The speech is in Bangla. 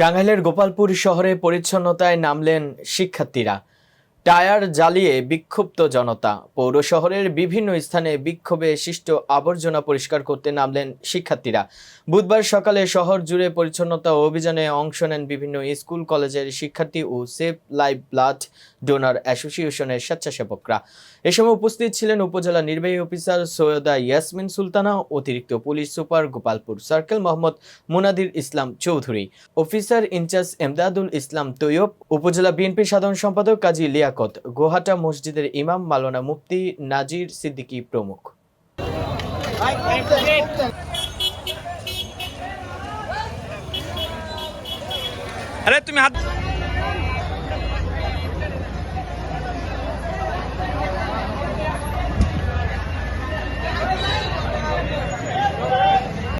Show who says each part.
Speaker 1: টাঙ্গাইলের গোপালপুর শহরে পরিচ্ছন্নতায় নামলেন শিক্ষার্থীরা। টায়ার জ্বালিয়ে বিক্ষুব্ধ জনতা। পৌর শহরের বিভিন্ন স্থানে বিক্ষোভে সৃষ্ট আবর্জনা পরিষ্কার করতে নামলেন শিক্ষার্থীরা। বুধবার সকালে শহর জুড়ে পরিচ্ছন্নতা অভিযানে অংশ নেন বিভিন্ন স্কুল, কলেজের শিক্ষার্থী ও সেভ লাইভ ব্লাড ডোনার অ্যাসোসিয়েশনের স্বেচ্ছাসেবকরা। এ সময় উপস্থিত ছিলেন উপজেলা নির্বাহী অফিসার সৈয়দা ইয়াসমিন সুলতানা, অতিরিক্ত police super Gopalpur circle Mohammad Munadir Islam Chowdhury, officer in charge Emdadul Islam Taiyab, upazila BNP সাধারণ সম্পাদক কাজী লিয়াকত গোহাটা মসজিদের ইমাম মালোনা মুফতি নাজির সিদ্দিকী প্রমুখ।
Speaker 2: আরে তুমি হাত